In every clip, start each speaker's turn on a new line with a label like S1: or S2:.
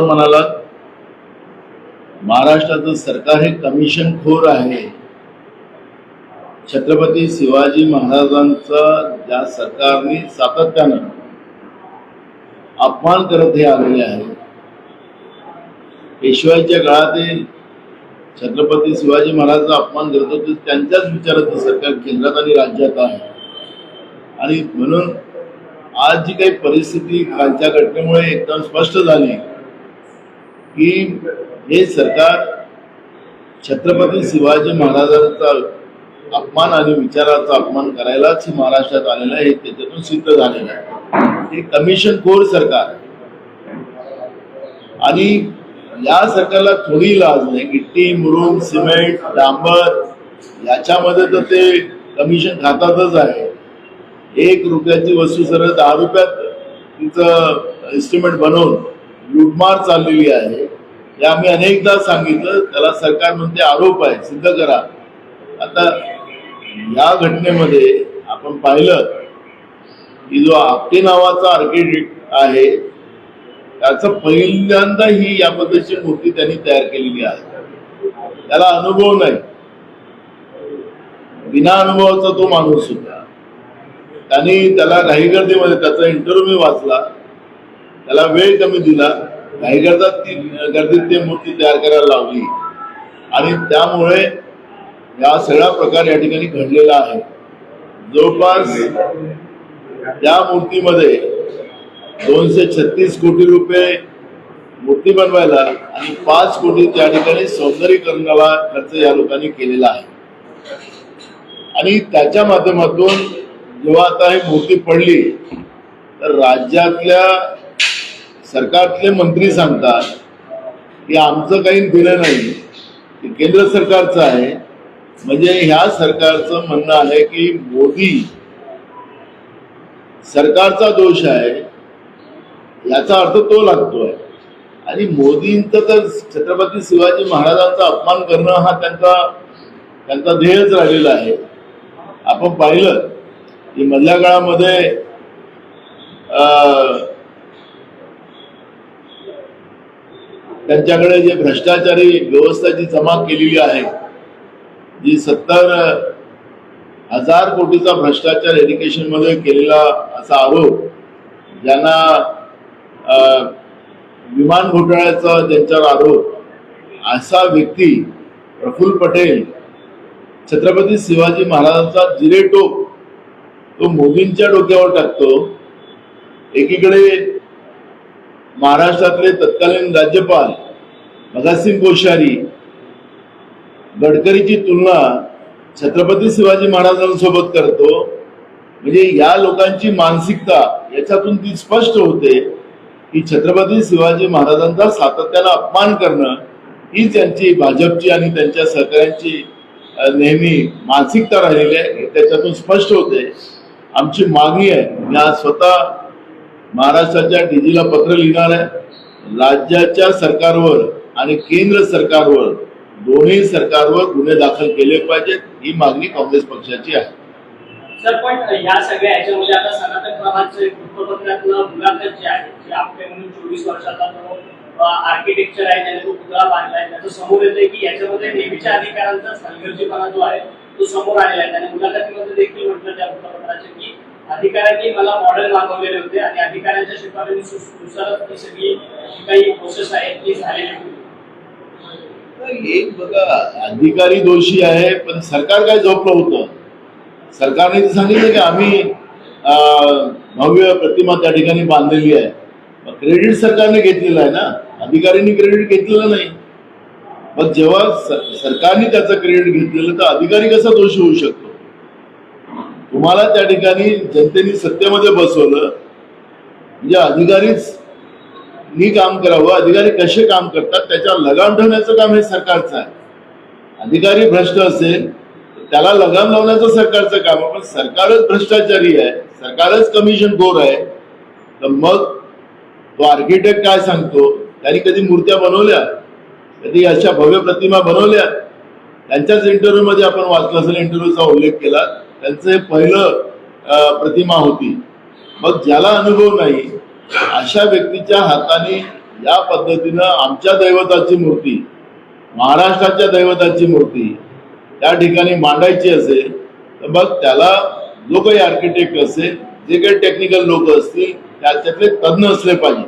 S1: बरोबर म्हणालात महाराष्ट्राचं सरकार हे कमिशन खोर आहे. छत्रपती शिवाजी महाराजांचा ज्या सरकारने सातत्यानं अपमान करत हे आलेले आहे. पेशवाईच्या काळातील छत्रपती शिवाजी महाराजांचा अपमान करत होते त्यांच्याच विचाराचं सरकार केंद्रात आणि राज्यात आहे. आणि म्हणून आज जी काही परिस्थिती कालच्या घटनेमुळे एकदम स्पष्ट झाली की हे सरकार छत्रपती शिवाजी महाराजांचा अपमान आणि विचाराचा अपमान करायलाच महाराष्ट्रात आलेलं आहे हे त्याच्यातून सिद्ध झालेलं आहे. हे कमिशन कोर सरकार आणि या सरकारला थोडी लाज नाही गिट्टी मुरुम सिमेंट डांबर याच्यामध्ये तर ते कमिशन खातातच आहे. एक रुपयाची वस्तू सरळ दहा रुपयात तिचं एस्टिमेट बनवून लुटमार चाललेली आहे. हे आम्ही अनेकदा सांगितलं. त्याला सरकार म्हणते आरोप आहे सिद्ध करा. आता या घटनेमध्ये आपण पाहिलं की जो आपटे नावाचा आर्किटेक्ट आहे त्याचं पहिल्यांदा ही या पद्धतीची मूर्ती त्यांनी तयार केलेली आहे. त्याला अनुभव नाही. बिना अनुभवाचा तो माणूस होता. त्यांनी त्याला घाई गर्दीमध्ये त्याचा इंटरव्ह्यू वाचला. त्याला वेळ कमी दिला. काही गर्दात ती गर्दीत ती मूर्ती तयार करायला लावली. आणि त्यामुळे या सगळा प्रकार या ठिकाणी घडलेला आहे. जवळपास त्या मूर्तीमध्ये दोनशे छत्तीस कोटी रुपये मूर्ती बनवायला आणि पाच कोटी त्या ठिकाणी सौंदर्यीकरणाला खर्च या लोकांनी केलेला आहे. आणि त्याच्या माध्यमातून जेव्हा आता ही मूर्ती पडली तर राज्यातल्या सरकारतले मंत्री सांगतात की आमचं काही दिलं नाही ते केंद्र सरकारचं आहे. म्हणजे ह्या सरकारचं म्हणणं आहे की मोदी सरकारचा दोष आहे याचा अर्थ तो लागतोय. आणि मोदींचं तर छत्रपती शिवाजी महाराजांचा अपमान करणं हा त्यांचा त्यांचा ध्येयच राहिलेला आहे. आपण पाहिलं की मधल्या काळामध्ये त्यांच्याकडे जे भ्रष्टाचारी व्यवस्था जी जमा केलेली आहे जी सत्तर हजार कोटीचा भ्रष्टाचार एज्युकेशनमध्ये केलेला असा आरोप ज्यांना विमान घोटाळ्याचा ज्यांच्यावर आरोप असा व्यक्ती प्रफुल्ल पटेल छत्रपती शिवाजी महाराजांचा जिरेटोप तो मोदींच्या डोक्यावर टाकतो एकीकडे महाराष्ट्रातले तत्कालीन राज्यपाल भगतसिंग कोश्यारी गडकरीची तुलना छत्रपती शिवाजी महाराजांसोबत करतो. म्हणजे या लोकांची मानसिकता याच्यातून ती स्पष्ट होते की छत्रपती शिवाजी महाराजांचा सातत्यानं अपमान करणं ही त्यांची भाजपची आणि त्यांच्या सहकाऱ्यांची नेहमी मानसिकता राहिलेली आहे. हे त्याच्यातून स्पष्ट होते. आमची मागणी आहे या स्वतः महाराष्ट्राच्या डीजीला पत्र लिहिणार आहे. राज्याच्या सरकारवर आणि केंद्र सरकारवर दोन्ही सरकारवर गुन्हे दाखल केले पाहिजेत ही मागणी काँग्रेस पक्षाची आहे.
S2: सर पण या सगळ्या याच्यामध्ये आता सनातन प्रभातचं वृत्तपत्रातलं मुलाखत जे आहे जे आपले म्हणून चोवीस वर्षाचा जो आर्किटेक्चर आहे त्याने तो पुतळा बांधलाय त्याचं समोर येतंय की याच्यामध्ये नेहमीच्या अधिकारांचा हलगर्जीपणा जो आहे तो समोर आलेला आहे. त्याने मुलाखतीमध्ये देखील म्हटलं त्या वृत्तपत्राचे की अधिकाऱ्यांनी मला मॉडेल मागवलेले होते आणि अधिकाऱ्यांच्या शिफारशीनुसारच ती सगळी जी काही प्रोसेस आहे ती झालेली होती.
S1: एक बघा अधिकारी दोषी आहे पण सरकार काय झोपलं होतं? सरकारने सांगितलं की आम्ही भव्य प्रतिमा त्या ठिकाणी बांधलेली आहे. क्रेडिट सरकारने घेतलेलं आहे ना? अधिकाऱ्यांनी क्रेडिट घेतलेलं नाही. मग जेव्हा सरकारने त्याचं क्रेडिट घेतलेलं तर अधिकारी कसा दोषी होऊ शकतो? तुम्हाला त्या ठिकाणी जनतेने सत्तेमध्ये बसवलं म्हणजे अधिकारीच नी काम करावं अधिकारी कसे काम करतात त्याच्यावर लगाम ठेवण्याचं काम हे सरकारचं आहे. अधिकारी भ्रष्ट असेल तर त्याला लगाम लावण्याचं सरकारचं काम आहे पण सरकारच भ्रष्टाचारी आहे सरकारच कमिशन बोर आहे. तर मग तो आर्किटेक्ट काय सांगतो? त्यांनी कधी मूर्त्या बनवल्या? कधी अशा भव्य प्रतिमा बनवल्या? त्यांच्याच इंटरव्ह्यू मध्ये आपण वाचलं असेल इंटरव्ह्यूचा उल्लेख केला. त्यांचं पहिलं प्रतिमा होती. मग ज्याला अनुभव नाही अशा व्यक्तीच्या हाताने या पद्धतीनं आमच्या दैवताची मूर्ती महाराष्ट्राच्या दैवताची मूर्ती त्या ठिकाणी मांडायची असेल तर मग त्याला जो काही आर्किटेक्ट असेल जे काही टेक्निकल लोक असतील त्याच्यातले तज्ज्ञ असले पाहिजे.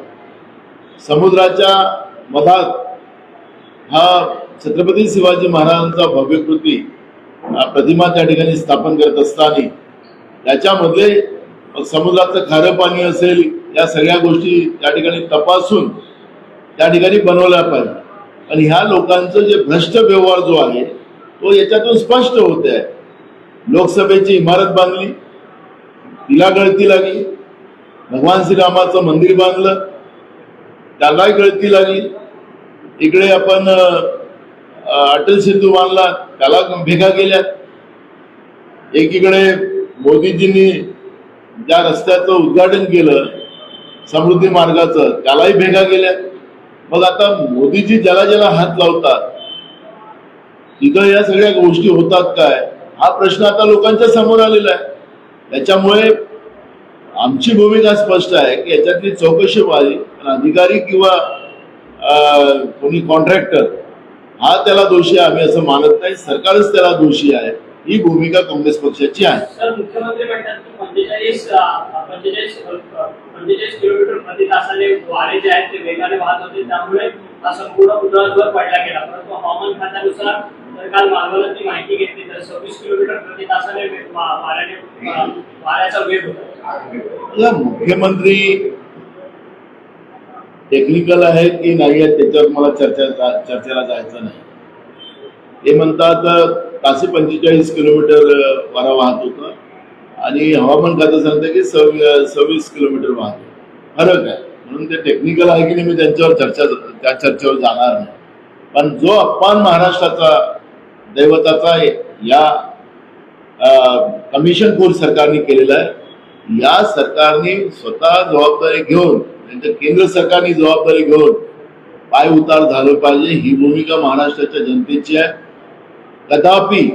S1: समुद्राच्या मधात हा छत्रपती शिवाजी महाराजांचा भव्यकृती कृती प्रतिमा त्या ठिकाणी स्थापन करत असताना त्याच्यामध्ये समुद्राचं खारं पाणी असेल या सगळ्या गोष्टी त्या ठिकाणी तपासून त्या ठिकाणी बनवल्या पाहिजे. आणि ह्या लोकांचं जे भ्रष्ट व्यवहार जो आहे तो याच्यातून स्पष्ट होत आहे. लोकसभेची इमारत बांधली तिला गळती लागली भगवान श्रीरामाचं मंदिर बांधलं त्यालाही गळती लागली. इकडे आपण अटल सेतू बांधला त्याला भेगा गेल्या एकीकडे मोदीजींनी ज्या रस्त्याचं उद्घाटन केलं समृद्धी मार्गाचं त्यालाही भेगा गेल्या मग आता मोदीजी ज्याला ज्याला हात लावतात तिथं या सगळ्या गोष्टी होतात काय? हा प्रश्न आता लोकांच्या समोर आलेला आहे. त्याच्यामुळे आमची भूमिका स्पष्ट आहे की याच्यातली चौकशी व्हावी. अधिकारी किंवा कोणी कॉन्ट्रॅक्टर हा त्याला दोषी आहे आम्ही असं मानत नाही. सरकारच त्याला दोषी आहे. ही भूमिका काँग्रेस पक्षाची आहे.
S2: सर मुख्यमंत्री
S1: मुख्यमंत्री टेक्निकल आहे की नाही आहे त्याच्यावर मला चर्चा चर्चेला जायचं नाही. ते म्हणतात ताशे पंचेचाळीस किलोमीटर वारा वाहत होता. आणि हवामान खातं सांगतं की सव्वी- सव्वीस किलोमीटर वाहत फरक आहे. म्हणून ते टेक्निकल आहे की नाही मी त्यांच्यावर चर्चा त्या चर्चेवर जाणार नाही. पण जो अपमान महाराष्ट्राचा दैवताचा या कमिशन फोर्स सरकारने केलेला आहे या सरकारने स्वतः जबाबदारी घेऊन त्यांच्या केंद्र सरकारने जबाबदारी घेऊन पाय उतार झालं पाहिजे. ही भूमिका महाराष्ट्राच्या जनतेची आहे. कदापि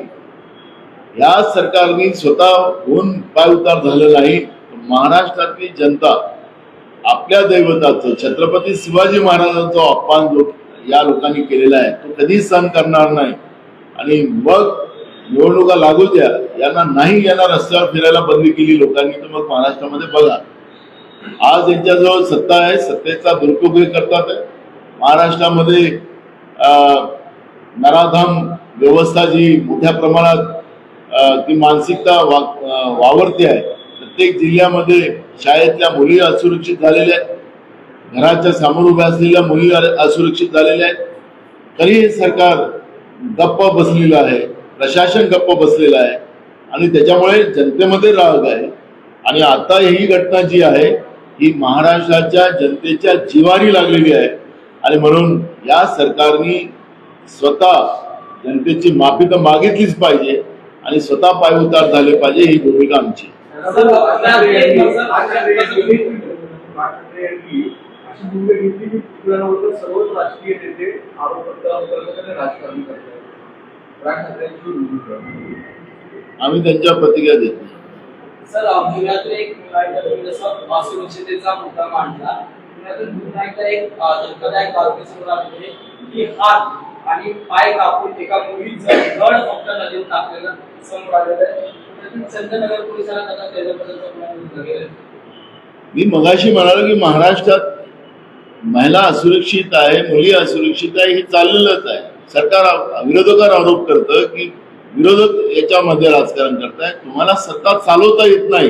S1: या सरकारने स्वतः होऊन पाय उतार झालं नाही. महाराष्ट्रातली जनता आपल्या दैवताचं छत्रपती शिवाजी महाराजांचा अपमान जो या लोकांनी केलेला आहे तो कधीच सहन करणार नाही. आणि मग निवडणुका लागू द्या. यांना नाही यांना रस्त्यावर फिरायला बंदी केली लोकांनी तर मग महाराष्ट्रामध्ये बघा. आज यांच्याजवळ सत्ता आहे सत्तेचा दुरुपयोग करतात आहे. महाराष्ट्रामध्ये नराधाम व्यवस्था जी मोठ्या प्रमाणात ती मानसिकता वा वावरते आहे. प्रत्येक जिल्ह्यामध्ये शाळेतल्या मुली असुरक्षित झालेल्या आहेत. घराच्या समोर उभ्या असलेल्या मुली असुरक्षित झालेल्या आहेत. तरी हे सरकार गप्प बसलेलं आहे प्रशासन गप्प बसलेलं आहे. आणि त्याच्यामुळे जनतेमध्ये राग आहे. आणि आता ही घटना जी आहे ही महाराष्ट्राच्या जनतेच्या जिवारी लागलेली आहे. आणि म्हणून या सरकारने स्वतः जनतेची माफी तर मागितलीच पाहिजे आणि स्वतः पाय उतार झाले पाहिजे ही भूमिका आमची. आम्ही त्यांच्या प्रतिक्रिया देत नाही.
S3: सर पुण्यातून एक जसं असुरक्षितेचा मुद्दा मांडला पुण्यातून पुन्हा एकदा एक धक्कादायक बातमी समोर आली की हात आणि पाय कापून एका मुलीचं धड फक्त नदीत टाकलेलं समोर आलेलं आहे. पुण्यातून पोलिसांना त्याचा त्याच्याबद्दलचा गुन्हा
S1: मी मगाशी म्हणालो की महाराष्ट्रात महिला असुरक्षित आहे मुली असुरक्षित आहे हे चाललेलंच आहे. सरकार विरोधकांवर आरोप करतं की विरोधक याच्यामध्ये राजकारण करताय तुम्हाला सत्ता चालवता येत नाही.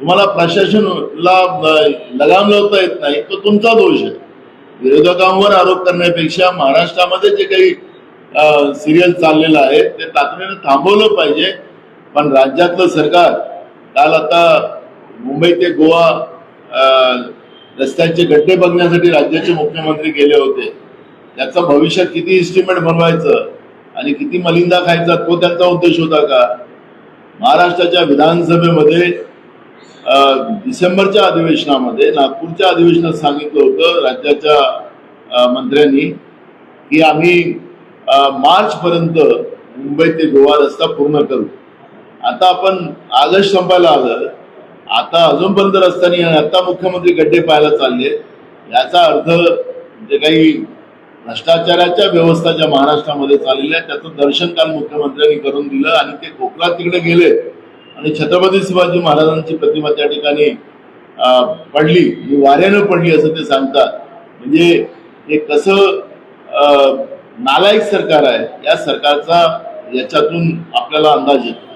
S1: तुम्हाला प्रशासनला लगाम लावता येत नाही. तो तुमचा दोष आहे. विरोधकांवर आरोप करण्यापेक्षा महाराष्ट्रामध्ये जे काही सिरियल चाललेलं आहे ते तातडीनं थांबवलं पाहिजे. पण राज्यातलं सरकार काल आता मुंबई ते गोवा रस्त्यांचे गड्डे बघण्यासाठी राज्याचे मुख्यमंत्री गेले होते. त्याचं भविष्यात किती इस्टिमेट बनवायचं? आणि किती मलिंदा खायचा तो त्यांचा उद्देश होता का? महाराष्ट्राच्या विधानसभेमध्ये डिसेंबरच्या अधिवेशनामध्ये नागपूरच्या अधिवेशनात सांगितलं होतं राज्याच्या मंत्र्यांनी की आम्ही मार्च पर्यंत मुंबई ते गोवा रस्ता पूर्ण करू. आता आपण ऑगस्ट संपायला आलं आता अजूनपर्यंत रस्ता नाही आता मुख्यमंत्री गड्डे पाहायला चालले याचा अर्थ जे काही भ्रष्टाचाराच्या व्यवस्था ज्या महाराष्ट्रामध्ये चाललेल्या त्याचं दर्शन काल मुख्यमंत्र्यांनी करून दिलं आणि ते कोकणात तिकडे गेले. आणि छत्रपती शिवाजी महाराजांची प्रतिमा त्या ठिकाणी पडली. ही वाऱ्यानं पडली असं ते सांगतात. म्हणजे हे कसं नालायक सरकार आहे या सरकारचा याच्यातून आपल्याला अंदाज येतो.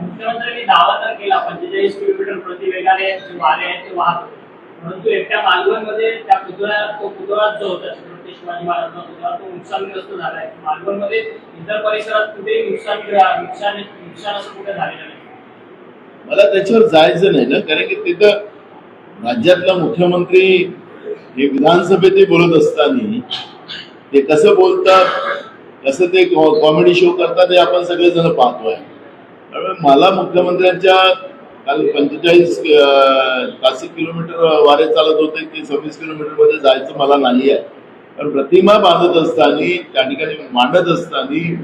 S2: मुख्यमंत्र्यांनी दावा तर केला पंचेचाळीस किलोमीटर प्रति वेगाने वारे ते परंतु एकट्या मालवणमध्ये त्या पुतळ्या तो पुतळा जो होता शिवाजी महाराजांचा पुतळा तो नुकसानग्रस्त झाला आहे मालवणमध्ये इतर परिसरात कुठेही नुकसान नुकसान नुकसान असं कुठे झालेलं नाही.
S1: मला त्याच्यावर जायचं नाही ना कारण की तिथं राज्यातला मुख्यमंत्री हे विधानसभेत बोलत असताना ते कसं बोलतात कसं ते कॉमेडी शो करतात हे आपण सगळेजण पाहतोय. त्यामुळे मला मुख्यमंत्र्यांच्या काल पंचेचाळीस तासी किलोमीटर वारे चालत होते की सव्वीस किलोमीटरमध्ये जायचं मला नाही आहे पण प्रतिमा बांधत असताना त्या ठिकाणी मांडत असताना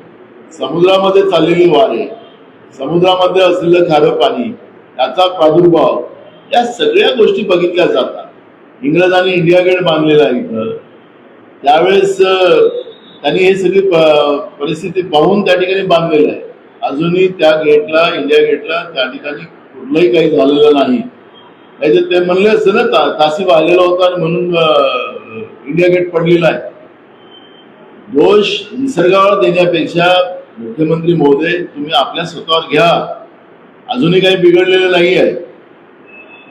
S1: समुद्रामध्ये चाललेली वारे समुद्रामध्ये असलेलं खारं पाणी त्याचा प्रादुर्भाव या सगळ्या गोष्टी बघितल्या जातात. इंग्रजांनी इंडिया गेट बांधलेला आहे इथं. त्यावेळेस त्यांनी हे सगळी परिस्थिती पाहून त्या ठिकाणी बांधलेलं आहे. अजूनही त्या गेटला इंडिया गेटला त्या ठिकाणी कुठलंही काही झालेलं नाही. नाही तर ते म्हणले असं ना ता- तासी वाहिलेला होता आणि म्हणून इंडिया गेट पडलेला आहे. दोष निसर्गावर देण्यापेक्षा मुख्यमंत्री महोदय तुम्ही आपल्या स्वतःवर घ्या. अजूनही काही बिघडलेलं नाही आहे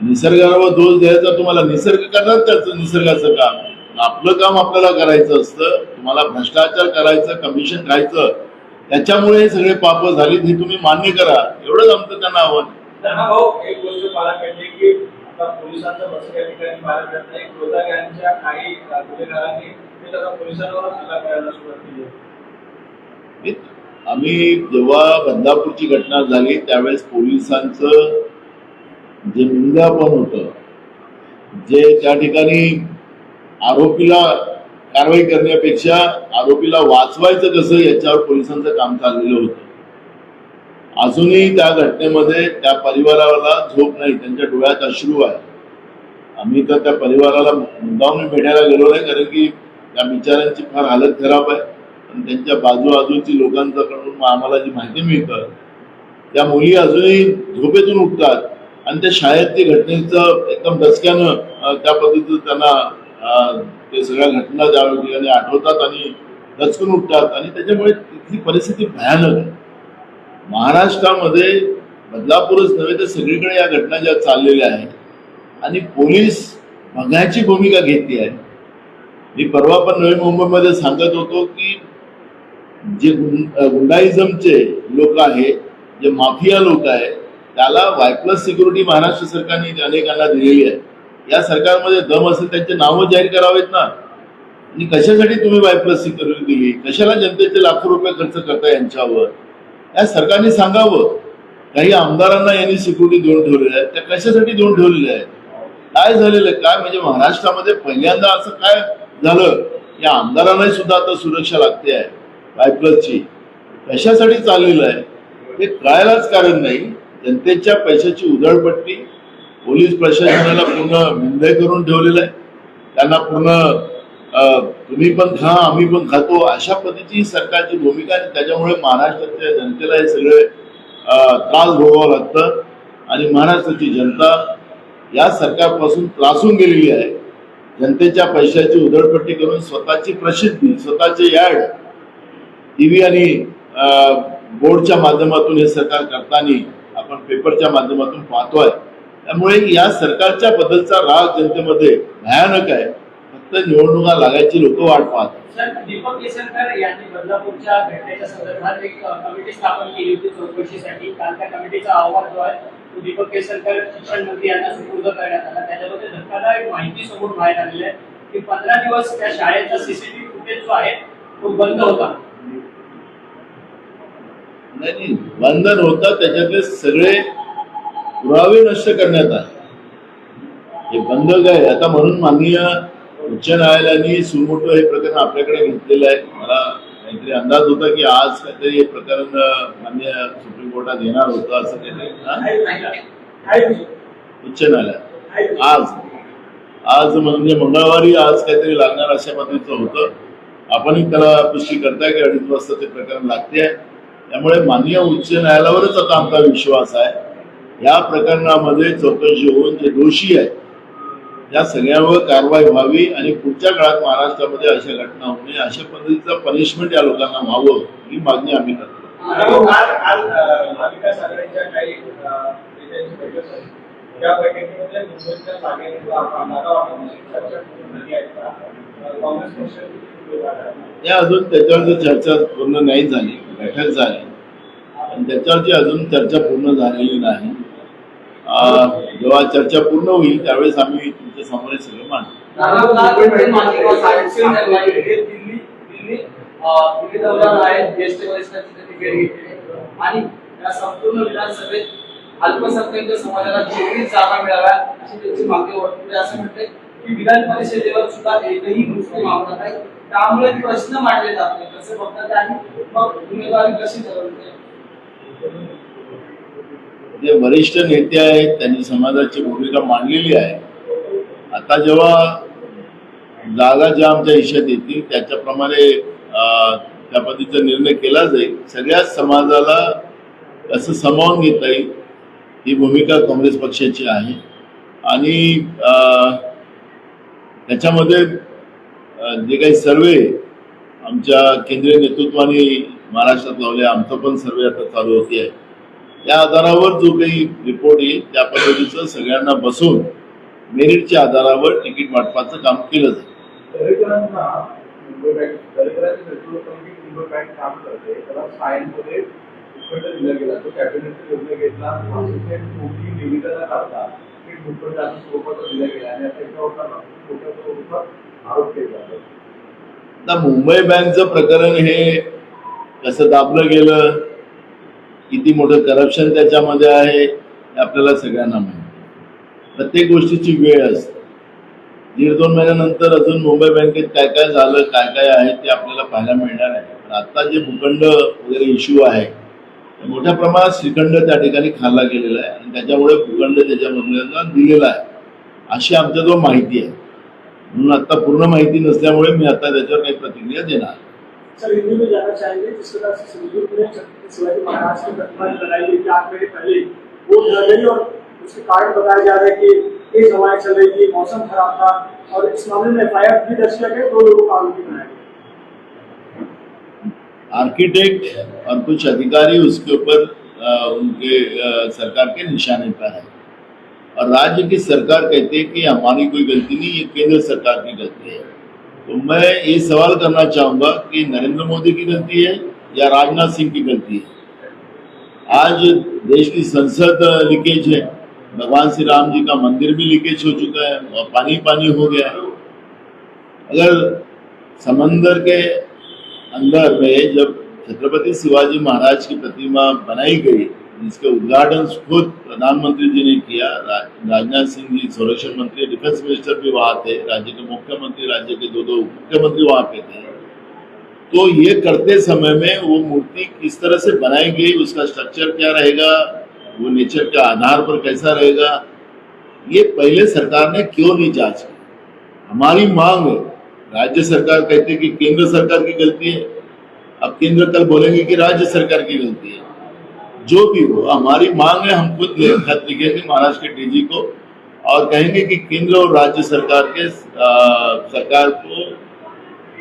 S1: निसर्गावर दोष द्यायचा तुम्हाला निसर्ग करणार त्याचं निसर्गाचं काम. आपलं काम आपल्याला करायचं असतं. तुम्हाला भ्रष्टाचार करायचं कमिशन खायचं त्याच्यामुळे हे सगळे पाप झालीत हे तुम्ही मान्य करा. एवढंच आमचं त्यांना आव्हान.
S4: भाऊ एक गोष्ट मला कळली की पोलिसांचं बस या ठिकाणी पाहायला मिळत नाही. गोदा गँगच्या काही गुन्हेगारांनी ते आता पोलिसांवर हल्ला करायला सुरुवात केली आहे.
S1: आम्ही जेव्हा बदलापूरची घटना झाली त्यावेळेस पोलिसांचं जे मुंगापण होतं जे त्या ठिकाणी आरोपीला कारवाई करण्यापेक्षा आरोपीला वाचवायचं कसं याच्यावर पोलिसांचं काम चाललेलं होतं. अजूनही त्या घटनेमध्ये त्या परिवाराला झोप नाही त्यांच्या डोळ्यात अश्रू आहे आम्ही तर त्या परिवाराला मुद्दामून भेटायला गेलो नाही कारण की त्या बिचाऱ्यांची फार हालत खराब आहे. आणि त्यांच्या बाजूबाजूची लोकांच्याकडून आम्हाला जी माहिती मिळतं त्या मुली अजूनही झोपेतून उठतात. आणि त्या शाळेत ते घटनेचं एकदम दचक्यानं त्या पद्धतीचं त्यांना ते सगळ्या घटना ज्या ठिकाणी आठवतात आणि दचकून उठतात. आणि त्याच्यामुळे तिथली परिस्थिती भयानक आहे. महाराष्ट्रामध्ये बदलापूरच नव्हे तर सगळीकडे या घटना ज्या चाललेल्या आहेत आणि पोलीस बघायची भूमिका घेतली आहे. मी परवा पण नवी मुंबईमध्ये सांगत होतो की जे गुंडाइझमचे गुंडाईझमचे लोक आहेत जे माफिया लोक आहेत त्याला वाय प्लस सिक्युरिटी महाराष्ट्र सरकारने अनेकांना दिलेली आहे. या सरकारमध्ये दम असेल त्यांचे नावं जाहीर करावेत ना? आणि कशासाठी तुम्ही वाय प्लस सिक्युरिटी दिली? कशाला जनतेचे लाखो रुपये खर्च करता यांच्यावर? या सरकारने सांगावं. काही आमदारांना यांनी सिक्युरिटी देऊन ठेवलेल्या आहेत त्या कशासाठी देऊन ठेवलेल्या आहेत काय झालेलं आहे? काय म्हणजे महाराष्ट्रामध्ये पहिल्यांदा असं काय झालं? या आमदारांनाही सुद्धा आता सुरक्षा लागते आहे. वाय कशासाठी चाललेलं आहे? हे कळायलाच कारण नाही. जनतेच्या पैशाची उधळपट्टी. पोलीस प्रशासनाला पूर्ण विंदय करून ठेवलेलं आहे. त्यांना पूर्ण तुम्ही पण खा आम्ही पण खातो. अशा पद्धतीची सरकारची भूमिका आहे. त्याच्यामुळे महाराष्ट्राच्या जनतेला हे सगळे त्रास भोगावं लागतं. आणि महाराष्ट्राची जनता या सरकारपासून त्रासून गेलेली आहे. जनतेच्या पैशाची उधळपट्टी करून स्वतःची प्रसिद्धी स्वतःचे याड टीव्ही आणि बोर्डच्या माध्यमातून हे सरकार करताना आपण पेपरच्या माध्यमातून पाहतोय. त्यामुळे या सरकारच्या बद्दलचा राग जनतेमध्ये भयानक आहे. फक्त निवडणुका लागायची लोक वाट पाहतात.
S2: सर दीपक केसरकर यांनी बदलापूरच्या घटनेच्या संदर्भात एक कमिटी स्थापन केली होती चौकशीसाठी. काल त्या कमिटीचा अहवाल जो आहे तो दीपक केसरकर शिक्षण मंत्री यांना सुपूर्द करण्यात आला. त्याच्यामध्ये धक्कादायक माहिती समोर बाहेर आलेली आहे की पंधरा दिवस त्या शाळेचा सीसीटीव्ही फुटेज जो आहे तो बंद होता.
S1: नाही नाही, बंधन होतं त्याच्यातले सगळे पुरावे नष्ट करण्यात आले. हे बंद काय? आता म्हणून माननीय उच्च न्यायालयाने सुमोटो हे प्रकरण आपल्याकडे घेतलेलं आहे. मला काहीतरी अंदाज होता की आज काहीतरी हे प्रकरण मान्य सुप्रीम कोर्टात येणार होतं असं काहीतरी. उच्च न्यायालयात आज. आज म्हणजे मंगळवारी आज काहीतरी लागणार अशा पद्धतीचं होतं. आपणही त्याला पुष्टी करताय की अडीच वाजता ते प्रकरण लागते आहे. त्यामुळे माननीय उच्च न्यायालयावरच आता आमचा विश्वास आहे. या प्रकरणामध्ये चौकशी होऊन जे दोषी आहेत या सगळ्यांवर कारवाई व्हावी आणि पुढच्या काळात महाराष्ट्रामध्ये अशा घटना होऊ नये अशा पद्धतीचं पनिशमेंट या लोकांना व्हावं ही मागणी आम्ही करतो.
S4: आणि आहे.
S1: या अजून त्याच्यावरची चर्चा पूर्ण नाही झाली बैठक झाली पण त्याच्यावरची अजून चर्चा पूर्ण झालेली नाही जेव्हा चर्चा पूर्ण होईल त्यावेळेस आम्ही
S3: आणि या संपूर्ण विधानसभेत अल्पसंख्याक समाजाला जेवढी जागा मिळाव्या अशी त्यांची मागणी होती असं म्हणते की विधान परिषदेवर सुद्धा एकही मुस्लिम आमदार नाही. त्यामुळे प्रश्न मांडले जात नाही कसं बघतात आणि मग उमेदवारी कशी ठरवते
S1: जे वरिष्ठ नेते आहेत त्यांनी समाजाची भूमिका मांडलेली आहे. आता जेव्हा जागा ज्या आमच्या हिशात येतील त्याच्याप्रमाणे त्या पद्धतीचा निर्णय केला जाईल. सगळ्याच समाजाला कसं सामावून घेता येईल ही भूमिका काँग्रेस पक्षाची आहे. आणि त्याच्यामध्ये जे काही सर्वे आमच्या केंद्रीय नेतृत्वाने महाराष्ट्रात लावले आमचं पण सर्वे आता चालू होते आहे. या आधारावर जो काही रिपोर्ट येईल त्या पद्धतीचं सगळ्यांना बसून मेरिटच्या आधारावर तिकीट वाटपाचं काम केलं
S4: जातो
S1: मुंबई बँकचं प्रकरण हे कसं दाबलं गेलं? किती मोठं करप्शन त्याच्यामध्ये आहे हे आपल्याला सगळ्यांना माहिती. प्रत्येक गोष्टीची वेळ असते. दीड दोन महिन्यानंतर अजून मुंबई बँकेत काय काय झालं काय काय आहे ते आपल्याला पाहायला मिळणार आहे. पण आता जे भूखंड वगैरे इश्यू आहे मोठ्या प्रमाणात श्रीखंड त्या ठिकाणी खाल्ला गेलेला आहे आणि त्याच्यामुळे भूखंड त्याच्यामधला दिलेला आहे. अशी आमच्याजवळ माहिती आहे. म्हणून आता पूर्ण माहिती नसल्यामुळे मी आता त्याच्यावर काही प्रतिक्रिया देणार
S5: सर उसके कारण बताया जा रहा है कि तेज हवाएँ चल रही थी मौसम खराब था और इस मामले में एफ़ भी दर्ज किया गया दो लोगों का आरोपी बनाया गया।
S1: आर्किटेक्ट और कुछ अधिकारी उसके ऊपर उनके अ, सरकार के निशाने पर है। और राज्य की सरकार कहती है कि हमारी कोई गलती नहीं ये केंद्र सरकार की गलती है। तो मैं ये सवाल करना चाहूँगा कि नरेंद्र मोदी की गलती है या राजनाथ सिंह की गलती है? आज देश की संसद लीकेज है। भगवान श्री राम जी का मंदिर भी लीकेज हो चुका है और पानी पानी हो गया है। अगर समंदर के अंदर में जब छत्रपति शिवाजी महाराज की प्रतिमा बनाई गई, जिसके उद्घाटन खुद प्रधानमंत्री जी ने किया, रा- राजनाथ सिंह जी, संरक्षण मंत्री, डिफेंस मिनिस्टर भी वहाँ थे, राज्य के मुख्यमंत्री, राज्य के दो दो मुख्यमंत्री वहाँ पे थे तो ये करते समय में वो मूर्ति किस तरह से बनाई गई, उसका स्ट्रक्चर क्या रहेगा वो नेचर के आधार पर कैसा रहेगा ये पहले सरकार ने क्यों नहीं जाँच की? हमारी मांग है। राज्य सरकार कहते कि केंद्र सरकार की गलती है। अब केंद्र कल बोलेंगे कि राज्य सरकार की गलती है। जो भी हो हमारी मांग है हम खुद खत लिखेंगे महाराष्ट्र के डीजी को और कहेंगे कि केंद्र और राज्य सरकार के आ, सरकार को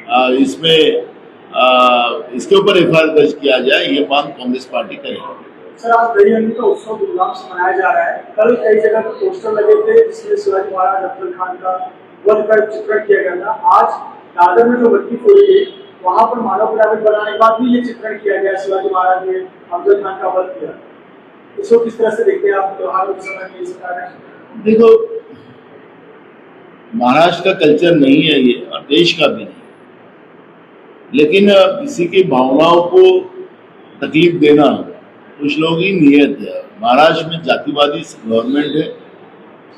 S1: आ, इसमें आ, इसके ऊपर एफआईआर दर्ज किया जाए ये मांग कांग्रेस पार्टी करेगी।
S5: सर आज दही हंडी का उत्सव धूमधाम से मनाया जा रहा है। कल कई जगह पर पोस्टर लगे थे, जिसमें शिवाजी महाराज अफजल खान का वध का चित्रण किया गया था। आज दादर में जो भट्टी फोड़ी गई, वहाँ पर मानव पिरामिड बनाने के बाद भी ये चित्रण किया गया, शिवाजी महाराज ने अफजल खान का वध किया। इसको किस तरह से देखते हैं आप त्योहारों के समय में सरकार
S1: देखो, महाराष्ट्र का कल्चर नहीं है ये, और देश का भी नहीं लेकिन किसी की भावनाओं को तकलीफ़ देना कुछ लोगों की नीयत है। महाराष्ट्र में जातिवादी गवर्नमेंट है।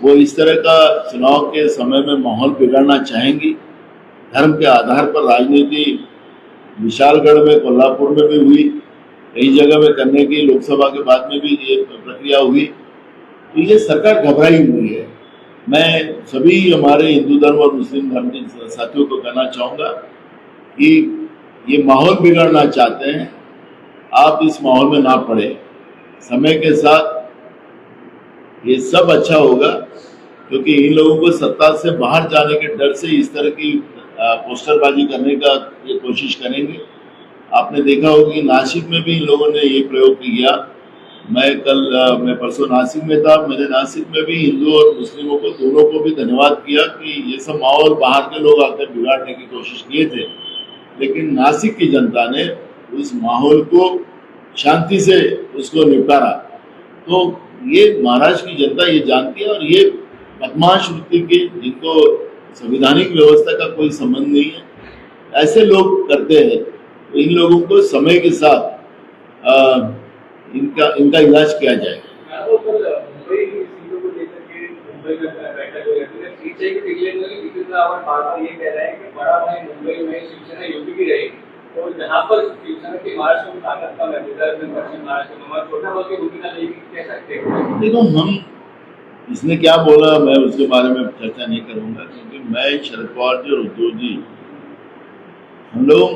S1: वो इस तरह का चुनाव के समय में माहौल बिगाड़ना चाहेंगी। धर्म के आधार पर राजनीति विशालगढ़ में, कोल्हापुर में भी हुई। कई जगह में करने की लोकसभा के बाद में भी ये प्रक्रिया हुई। तो ये सरकार घबराई हुई है। मैं सभी हमारे हिंदू धर्म और मुस्लिम धर्म के साथियों को कहना चाहूँगा कि ये माहौल बिगाड़ना चाहते हैं। आप इस माहौल में ना पड़े। समय के साथ ये सब अच्छा होगा, क्योंकि इन लोगों को सत्ता से बाहर जाने के डर से इस तरह की पोस्टरबाजी करने का ये कोशिश करेंगे। आपने देखा होगा कि नासिक में भी इन लोगों ने ये प्रयोग किया। मैं कल मैं परसों नासिक में था। मैंने नासिक में भी हिंदू और मुस्लिमों को, दोनों को भी धन्यवाद किया कि ये सब माहौल बाहर के लोग आकर बिगाड़ने की कोशिश किए थे। लेकिन नासिक की जनता ने उस माहौल को शांति से उसको निपटारा तो ये महाराष्ट्र की जनता ये जानती है और ये बदमाश वृत्ति के जिनको संविधानिक व्यवस्था का कोई संबंध नहीं है ऐसे लोग करते हैं। तो इन लोगों को समय के साथ आ, इनका इनका इलाज किया जाएगा।
S4: मुंबई में शिवसेना यूपी की रहेगी। सकते।
S1: देखो, हम इसने क्या बोला, मैं उसके बारे में चर्चा नहीं करूँगा, क्योंकि मैं शरद पवार जी और उद्धव जी, हम लोगों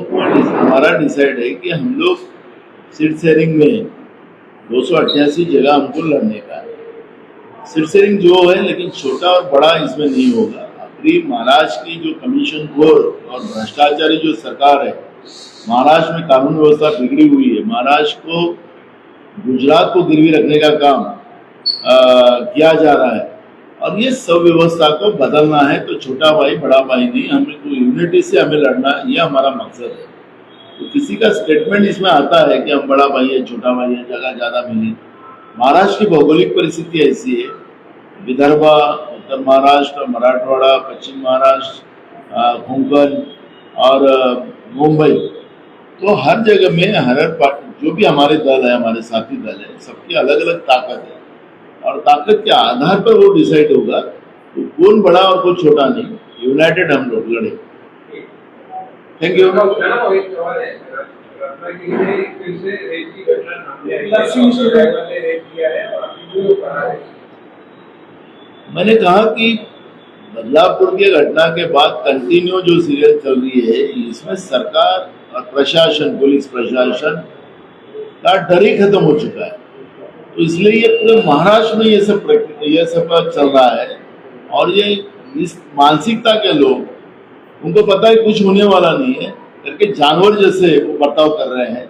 S1: हमारा डिसाइड है कि हम लोग सीट शेयरिंग में दो सौ अठासी जगह हमको लड़ने का सीट शेयरिंग जो है, लेकिन छोटा और बड़ा इसमें नहीं होगा। आखिरी महाराष्ट्र की जो कमीशन बोर्ड और भ्रष्टाचारी जो सरकार है महाराष्ट्र में कानून व्यवस्था बिगड़ी हुई है। महाराष्ट्र को गुजरात को गिरवी रखने का काम आ, किया जा रहा है। और ये सब व्यवस्था को बदलना है तो छोटा भाई बड़ा भाई नहीं हमें को यूनिटी से हमें लड़ना है ये हमारा मकसद है। तो किसी का स्टेटमेंट इसमें आता है कि हम बड़ा भाई है छोटा भाई है जगह ज़्यादा मिली। महाराष्ट्र की भौगोलिक परिस्थिति ऐसी है। विदर्भा उत्तर महाराष्ट्र मराठवाड़ा पश्चिम महाराष्ट्र कोंकण और मुंबई। तो हर जगह में, हर पार्टी जो भी हमारे दल है, हमारे साथी दल है, सबकी अलग अलग ताकत है। और ताकत के आधार पर वो डिसाइड होगा तो कौन बड़ा और कौन छोटा नहीं। यूनाइटेड हम लोग लड़े। थैंक यू मैंने कहा कि बदलापुर की घटना के बाद कंटिन्यू जो सीरियल चल रही है, इसमें सरकार और प्रशासन, पुलिस प्रशासन का डर ही खत्म हो चुका है। तो इसलिए ये पूरे महाराष्ट्र में ये सब ये सब चल रहा है और ये इस मानसिकता के लोग, उनको पता है कुछ होने वाला नहीं है, करके जानवर जैसे वो बर्ताव कर रहे हैं।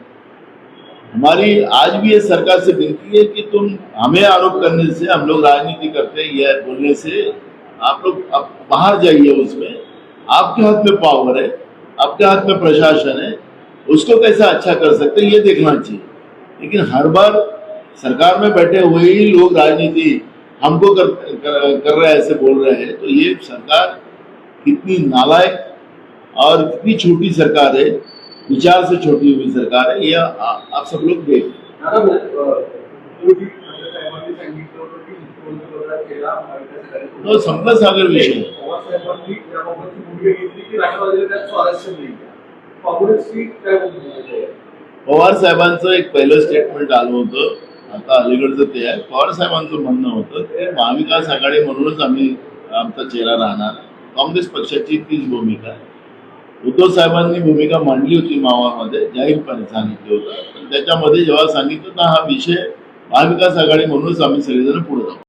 S1: हमारी आज भी ये सरकार से विनती है कि तुम हमें आरोप करने से, हम लोग राजनीति करते हैं, यह बोलने से आप लोग अब बाहर जाइए उसमें। आपके हाथ में पावर है आपके हाथ में प्रशासन है उसको कैसे अच्छा कर सकते हैं ये देखना चाहिए। लेकिन हर बार सरकार में बैठे हुए ही लोग राजनीति हमको कर, कर, कर रहे ऐसे बोल रहे हैं। तो ये सरकार कितनी नालायक और कितनी छोटी सरकार है विचार से छोटी हुई सरकार है ये आप सब लोग देख
S4: हो,
S1: तो संपत सागर विषय. पवार साहेबांचं एक पहिलं स्टेटमेंट आलं होतं. आता अलीकडचं ते आहे. पवार साहेबांचं म्हणणं होतं ते महाविकास आघाडी म्हणूनच आम्ही आमचा चेहरा राहणार. काँग्रेस पक्षाची तीच भूमिका. आहे उद्धव साहेबांनी भूमिका मांडली होती मावामध्ये जाहीरपणे सांगितलं होतं. पण त्याच्यामध्ये जेव्हा सांगितलं तर हा विषय महाविकास आघाडी म्हणूनच आम्ही सगळेजण पुढे जाऊ.